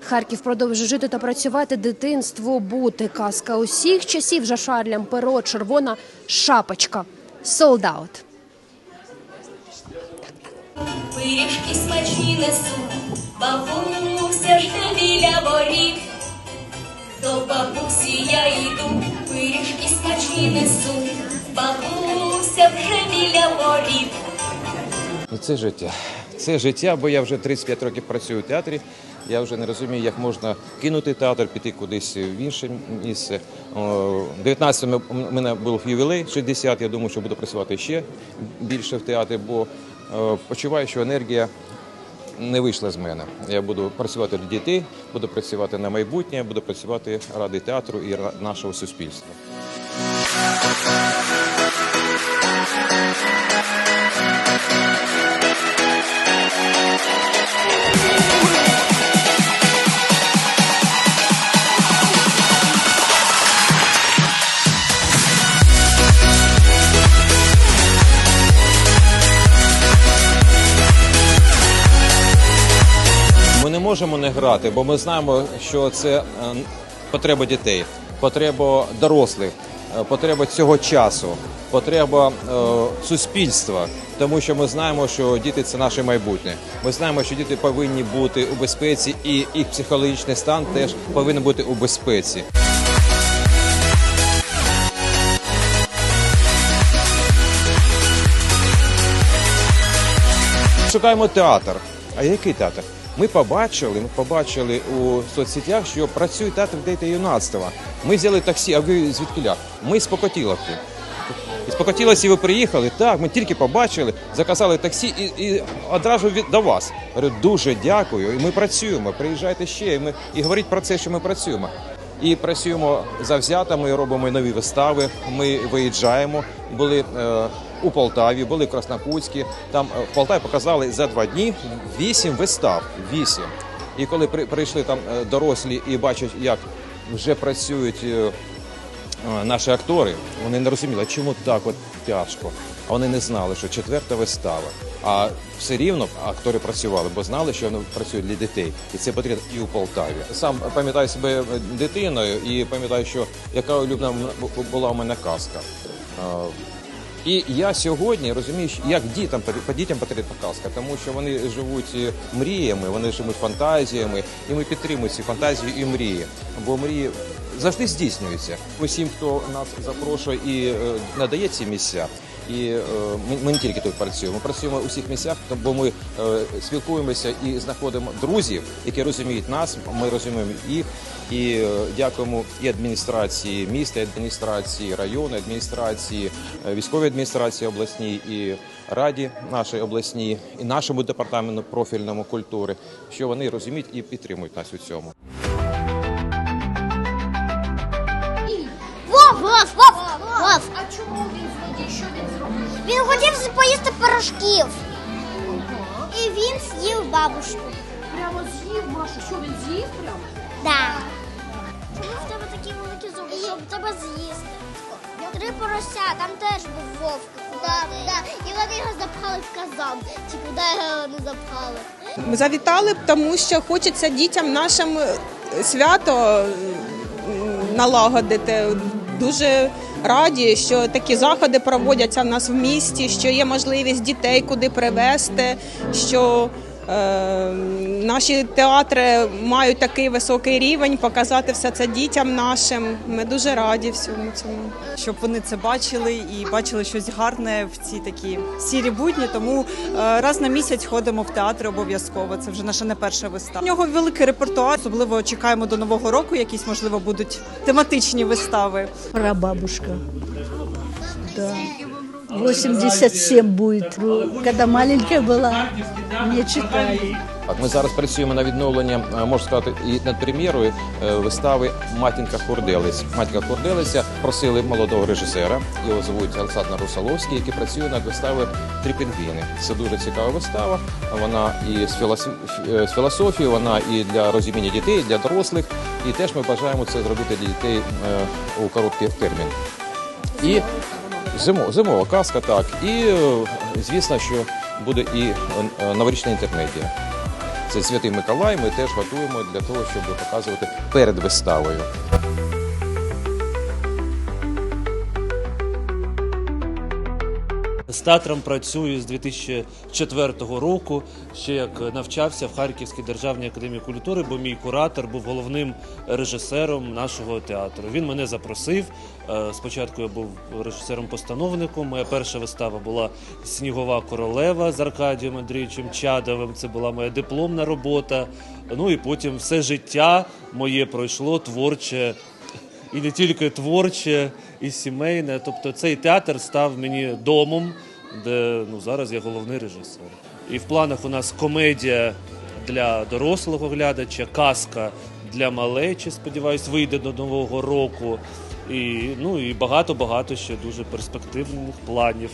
Харків продовжує жити та працювати дитинство бути. Казка усіх часів за Шарлем Перо, червона шапочка. Солдат. Пиріжки смачні несу, бабуся жде біля воріт. До бабусі я йду, пиріжки смачні несу, бабуся вже біля воріт. Ну, це життя. Це життя, бо я вже 35 років працюю в театрі. Я вже не розумію, як можна кинути театр, піти кудись в інше місце. 19-му у мене був ювілей 60, я думаю, що буду працювати ще більше в театрі, бо е, почуваю, що енергія не вийшла з мене. Я буду працювати для дітей, буду працювати на майбутнє, буду працювати ради театру і нашого суспільства. Ми можемо не грати, бо ми знаємо, що це е, потреба дітей, потреба дорослих, е, потреба цього часу, потреба е, суспільства. Тому що ми знаємо, що діти це наше майбутнє. Ми знаємо, що діти повинні бути у безпеці, і їх психологічний стан теж повинен бути у безпеці. Шукаємо театр. А який театр? Ми побачили, ми побачили у соцсетях, що працює театр дітей та юнацтва. Ми взяли таксі, а ви звідкиля? Ми з Покотіловки. З Покотіловці ви приїхали, так, ми тільки побачили, заказали таксі і, і одразу від, до вас. Говорю, дуже дякую. І ми працюємо. Приїжджайте ще. І, ми, і говоріть про це, що ми працюємо. І працюємо завзято, ми робимо нові вистави. Ми виїжджаємо. Були е, у Полтаві, були в Краснокутські. Там е, в Полтаві показали за два дні вісім вистав. Вісім. І коли при, прийшли там е, дорослі і бачать, як вже працюють. е, е, наші актори вони не розуміли, чому так от тяжко. Вони не знали, що четверта вистава. А все рівно актори працювали, бо знали, що вони працюють для дітей, і це потрібно і у Полтаві. Сам пам'ятаю себе дитиною і пам'ятаю, що яка улюблена була у мене казка. І я сьогодні розумію, як дітям по дітям потрібна казка, тому що вони живуть е, мріями, вони живуть фантазіями, і ми підтримуємо ці фантазії і мрії. Бо мрії завжди здійснюються. Усім, хто нас запрошує і е, надає ці місця. І е, ми, ми не тільки тут працюємо, ми працюємо у всіх місцях, бо ми е, спілкуємося і знаходимо друзів, які розуміють нас. Ми розуміємо їх. І е, дякуємо і адміністрації міста, і адміністрації району, адміністрації е, військової адміністрації обласній і раді нашої обласній, і нашому департаменту профільному культури, що вони розуміють і підтримують нас у цьому. Він хотів поїсти пирожків. І він з'їв бабушку. Прямо з'їв Маша. Що він з'їв прямо? Да. Чому в тебе такі великі зуби, щоб тебе з'їсти? Три порося, там теж був вовк. Да, да. І вони його запхали в казан. Чи куди його не запхали? Ми завітали, тому що хочеться дітям нашим свято налагодити. Дуже раді, що такі заходи проводяться в нас в місті, що є можливість дітей куди привезти, що наші театри мають такий високий рівень, показати все це дітям нашим. Ми дуже раді всьому цьому. щоб вони це бачили і бачили щось гарне в ці такі сірі будні. Тому е, раз на місяць ходимо в театр обов'язково. Це вже наша не перша вистава. У нього великий репертуар. Особливо чекаємо до нового року. Якісь можливо будуть тематичні вистави. Прабабушка. Да. 87 будет. Когда маленькая была, мне читали. Так, ми зараз працюємо на відновлення, е, можна сказати, і над прем'єрою е, вистави Матінка Хурделець. Матінка Хурделиця просили молодого режисера, його звуть Олександр Русаловський, який працює над виставою Три пінгвіни. Це дуже цікава вистава. Вона і з філософ- е, з філософії, вона і для розуміння дітей, і для дорослих. І теж ми бажаємо це зробити для дітей е, у короткий термін. І зимо, зимова казка, так. І е, звісно, що буде і е, новорічна інтермедія. Це Святий Миколай. Ми теж готуємо для того, щоб показувати перед виставою. З театром працюю з 2004 року, ще як навчався в Харківській державній академії культури, бо мій куратор був головним режисером нашого театру. Він мене запросив. Е, Спочатку я був режисером-постановником. Моя перша вистава була Снігова королева з Аркадієм Андрійовичем Чадовим. Це була моя дипломна робота. Ну і потім все життя моє пройшло творче і не тільки творче, і сімейне. Тобто цей театр став мені домом, де ну, зараз я головний режисер. І в планах у нас комедія для дорослого глядача, казка для малечі, сподіваюсь, вийде до Нового року. І, ну, і багато-багато ще дуже перспективних планів.